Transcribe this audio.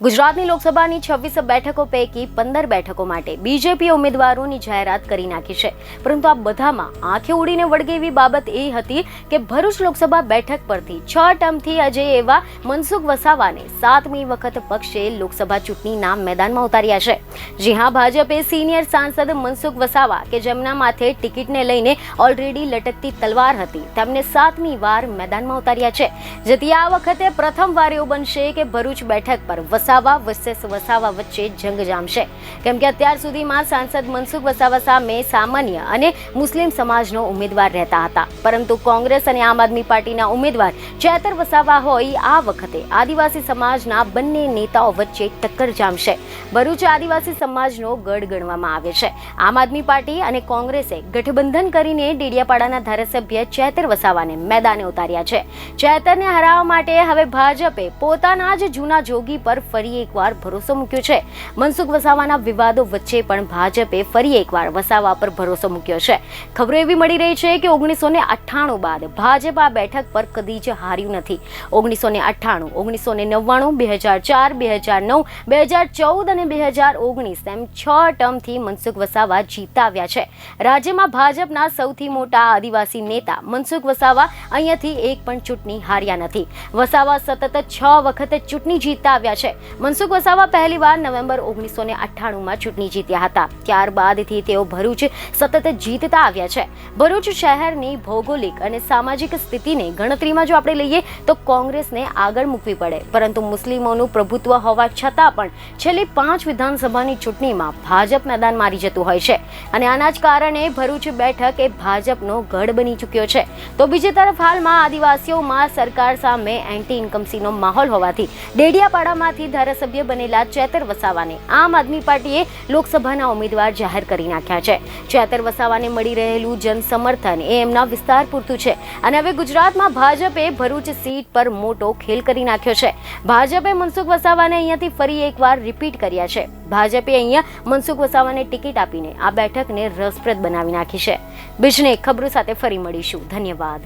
ગુજરાતની લોકસભાની છવ્વીસ બેઠકો પૈકી પંદર બેઠકો માટે બીજેપી ઉમેદવારોની જાહેરાત કરી નાખી છે. પરંતુ આ બધામાં આંખે ઉડીને વળગે એવી બાબત એ હતી કે ભરૂચ લોકસભા બેઠક પરથી છ ટર્મથી અજય એવા મનસુખ વસાવાને સાતમી વખત પક્ષે લોકસભા ચૂંટણીના મેદાનમાં ઉતાર્યા છે. જી હા, ભાજપે સિનિયર સાંસદ મનસુખ વસાવા, કે જેમના માથે ટિકિટને લઈને ઓલરેડી લટકતી તલવાર હતી, તેમને સાતમી વાર મેદાનમાં ઉતાર્યા છે. જેથી આ વખતે પ્રથમવાર એવું બનશે કે ભરૂચ બેઠક પર વસાવા વર્સેસ વસાવા વચ્ચે જંગ જામશે. કેમ કે અત્યાર સુધીમાં સાંસદ મનસુખ વસાવા સામે સામાન્ય અને મુસ્લિમ સમાજનો ઉમેદવાર રહેતા હતા. પરંતુ કોંગ્રેસ અને આમ આદમી પાર્ટીના ઉમેદવાર ચેતર વસાવા હોય, આ વખતે આદિવાસી સમાજના બંને નેતાઓ વચ્ચે ટક્કર જામશે. ભરૂચ આદિવાસી સમાજનો ગઢ ગણવામાં આવે છે. આમ આદમી પાર્ટી અને કોંગ્રેસે ગઠબંધન કરીને ડેડિયાપાડાના ધારાસભ્ય ચેતર વસાવાને મેદાને ઉતાર્યા છે. ચેતરને હરાવવા માટે હવે ભાજપે પોતાના જ જૂના જોગી પર ફરી એકવાર ભરોસો મૂક્યો છે. મનસુખ વસાવાના વિવાદો વચ્ચે પણ ભાજપે ફરી એકવાર વસાવા પર ભરોસો મૂક્યો છે. ખબરો એવી મળી રહી છે કે ઓગણીસો ને અઠ્ઠાણું બાદ ભાજપ આ બેઠક પર કદી જ હાર્યું નથી. ઓગણીસો ને અઠ્ઠાણું, ઓગણીસો ને નવ્વાણું, બે હજાર ચાર, બે હજાર નવ, બે હજાર ચૌદ અને બે હજાર ઓગણીસ એમ છ ટર્મથી મનસુખ વસાવા જીતા આવ્યા છે. રાજ્યમાં ભાજપના સૌથી મોટા આદિવાસી નેતા મનસુખ વસાવા અહીંયાથી એક પણ ચૂંટણી હાર્યા નથી. વસાવા સતત છ વખત ચૂંટણી જીતતા આવ્યા છે. મનસુખ વસાવા પહેલીવાર નવેમ્બર ઓગણીસો ને અઠ્ઠાણુંમાં ચૂંટણી જીત્યા હતા. ત્યારબાદથી તેઓ ભરૂચ સતત જીતતા આવ્યા છે. ભરૂચ શહેરની ભૌગોલિક અને સામાજિક સ્થિતિને ગણતરીમાં જો આપણે લઈએ, તો કોંગ્રેસને આગળ મૂકવી પડે. પરંતુ મુસ્લિમોનું પ્રભુત્વ હોવા છતાં પણ છેલ્લી પાંચ વિધાનસભાની ચૂંટણીમાં ભાજપ મેદાન મારી જતું હોય છે. અને આના જ કારણે ભરૂચ બેઠક એ ભાજપનો ગઢ બની ચૂક્યો છે. તો બીજી તરફ હાલમાં આદિવાસીઓમાં સરકાર સામે એન્ટી ઇન્કમસીનો માહોલ હોવાથી ડેડિયાપાડામાંથી ધારાસભ્ય બનેલા ચેતર વસાવાને આમ આદમી પાર્ટીએ લોકસભાના ઉમેદવાર જાહેર કરી નાખ્યા છે. ચેતર વસાવાને મળી રહેલું જન સમર્થન એ એમના વિસ્તાર પૂરતું છે અને હવે ગુજરાતમાં ભાજપે ભરૂચ સીટ પર મોટો ખેલ કરી નાખ્યો છે. ભાજપે મનસુખ વસાવાને અહીંયાથી ફરી એકવાર રિપીટ કર્યા છે. ભાજપે અહીંયા મનસુખ વસાવાને ટિકિટ આપીને આ બેઠકને રસપ્રદ બનાવી નાખી છે. બીજને ખબરો સાથે ફરી મળીશું. ધન્યવાદ.